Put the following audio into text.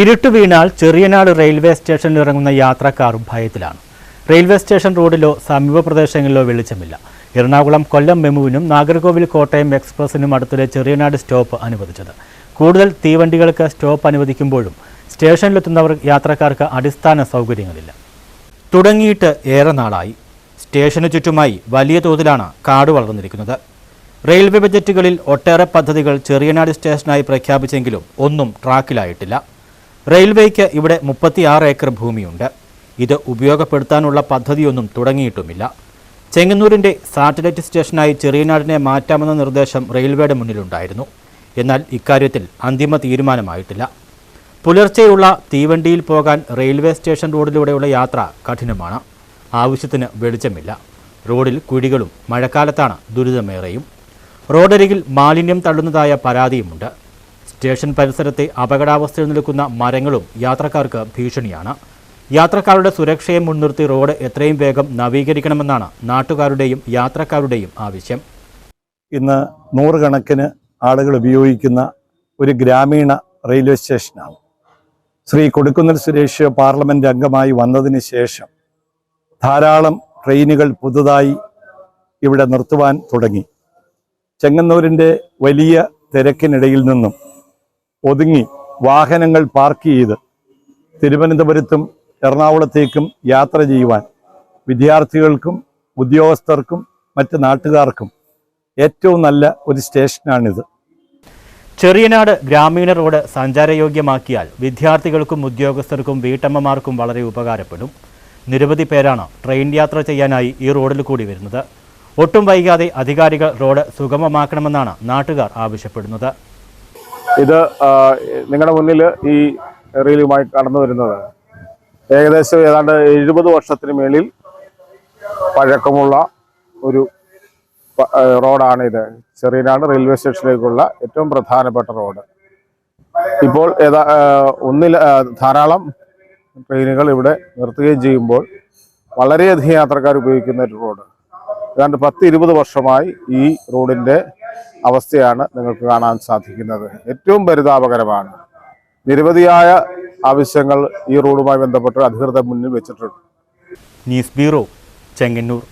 ഇരുട്ട് വീണാൽ ചെറിയനാട് റെയിൽവേ സ്റ്റേഷനിൽ ഇറങ്ങുന്ന യാത്രക്കാർ ഭയത്തിലാണ്. റെയിൽവേ സ്റ്റേഷൻ റോഡിലോ സമീപ പ്രദേശങ്ങളിലോ വെളിച്ചമില്ല. എറണാകുളം കൊല്ലം മെമുവിനും നാഗർകോവിൽ കോട്ടയം എക്സ്പ്രസിനും അടുത്തിടെ ചെറിയനാട് സ്റ്റോപ്പ് അനുവദിച്ചത്. കൂടുതൽ തീവണ്ടികൾക്ക് സ്റ്റോപ്പ് അനുവദിക്കുമ്പോഴും സ്റ്റേഷനിലെത്തുന്നവർ യാത്രക്കാർക്ക് അടിസ്ഥാന സൗകര്യങ്ങളില്ല. തുടങ്ങിയിട്ട് ഏറെ നാളായി. സ്റ്റേഷന് ചുറ്റുമായി വലിയ തോതിലാണ് കാട് വളർന്നിരിക്കുന്നത്. റെയിൽവേ ബജറ്റുകളിൽ ഒട്ടേറെ പദ്ധതികൾ ചെറിയനാട് സ്റ്റേഷനായി പ്രഖ്യാപിച്ചെങ്കിലും ഒന്നും ട്രാക്കിലായിട്ടില്ല. റെയിൽവേക്ക് ഇവിടെ മുപ്പത്തിയാറ് ഏക്കർ ഭൂമിയുണ്ട്. ഇത് ഉപയോഗപ്പെടുത്താനുള്ള പദ്ധതിയൊന്നും തുടങ്ങിയിട്ടുമില്ല. ചെങ്ങന്നൂരിന്റെ സാറ്റലൈറ്റ് സ്റ്റേഷനായി ചെറിയനാടിനെ മാറ്റാമെന്ന നിർദ്ദേശം റെയിൽവേയുടെ മുന്നിലുണ്ടായിരുന്നു. എന്നാൽ ഇക്കാര്യത്തിൽ അന്തിമ തീരുമാനമായിട്ടില്ല. പുലർച്ചെയുള്ള തീവണ്ടിയിൽ പോകാൻ റെയിൽവേ സ്റ്റേഷൻ റോഡിലൂടെയുള്ള യാത്ര കഠിനമാണ്. ആവശ്യത്തിന് വെളിച്ചമില്ല. റോഡിൽ കുഴികളും മഴക്കാലത്താണ് ദുരിതമേറെയും. റോഡരികിൽ മാലിന്യം തള്ളുന്നതായ പരാതിയുമുണ്ട്. സ്റ്റേഷൻ പരിസരത്തെ അപകടാവസ്ഥയിൽ നിൽക്കുന്ന മരങ്ങളും യാത്രക്കാർക്ക് ഭീഷണിയാണ്. യാത്രക്കാരുടെ സുരക്ഷയെ മുൻനിർത്തി റോഡ് എത്രയും വേഗം നവീകരിക്കണമെന്നാണ് നാട്ടുകാരുടെയും യാത്രക്കാരുടെയും ആവശ്യം. ഇന്ന് നൂറുകണക്കിന് ആളുകൾ ഉപയോഗിക്കുന്ന ഒരു ഗ്രാമീണ റെയിൽവേ സ്റ്റേഷനാണ്. ശ്രീ കൊടുക്കുന്നിൽ സുരേഷ് പാർലമെന്റ് അംഗമായി വന്നതിന് ശേഷം ധാരാളം ട്രെയിനുകൾ പുതുതായി ഇവിടെ നിർത്തുവാൻ തുടങ്ങി. ചെങ്ങന്നൂരിന്റെ വലിയ തിരക്കിനിടയിൽ നിന്നും ഒതുങ്ങി വാഹനങ്ങൾ പാർക്ക് ചെയ്ത് തിരുവനന്തപുരത്തും എറണാകുളത്തേക്കും യാത്ര ചെയ്യുവാൻ വിദ്യാർത്ഥികൾക്കും ഉദ്യോഗസ്ഥർക്കും മറ്റ് നാട്ടുകാർക്കും ഏറ്റവും നല്ല ഒരു സ്റ്റേഷനാണിത്. ചെറിയനാട് ഗ്രാമീണ റോഡ് സഞ്ചാരയോഗ്യമാക്കിയാൽ വിദ്യാർത്ഥികൾക്കും ഉദ്യോഗസ്ഥർക്കും വീട്ടമ്മമാർക്കും വളരെ ഉപകാരപ്പെടും. നിരവധി പേരാണ് ട്രെയിൻ യാത്ര ചെയ്യാനായി ഈ റോഡിൽ കൂടി വരുന്നത്. ഒട്ടും വൈകാതെ അധികാരികൾ റോഡ് സുഗമമാക്കണമെന്നാണ് നാട്ടുകാർ ആവശ്യപ്പെടുന്നത്. ഇത് നിങ്ങളുടെ മുന്നിൽ ഈ റീലുമായി കടന്നു വരുന്നത്. ഏകദേശം ഏതാണ്ട് എഴുപത് വർഷത്തിന് മേളിൽ പഴക്കമുള്ള ഒരു റോഡാണ് ഇത്. ചെറിയനാട് റെയിൽവേ സ്റ്റേഷനിലേക്കുള്ള ഏറ്റവും പ്രധാനപ്പെട്ട റോഡ്. ഇപ്പോൾ ഏതാ ഒന്നിൽ ധാരാളം ട്രെയിനുകൾ ഇവിടെ നിർത്തുകയും ചെയ്യുമ്പോൾ വളരെയധികം യാത്രക്കാർ ഉപയോഗിക്കുന്ന ഒരു റോഡ്. ഏതാണ്ട് പത്ത് ഇരുപത് വർഷമായി ഈ റോഡിന്റെ അവസ്ഥയാണ് നിങ്ങൾക്ക് കാണാൻ സാധിക്കുന്നത്. ഏറ്റവും പരിതാപകരമാണ്. നിരവധിയായ ആവശ്യങ്ങൾ ഈ റോഡുമായി ബന്ധപ്പെട്ട് അധികൃതർ മുന്നിൽ വെച്ചിട്ടുണ്ട്. News bureau Chengannur.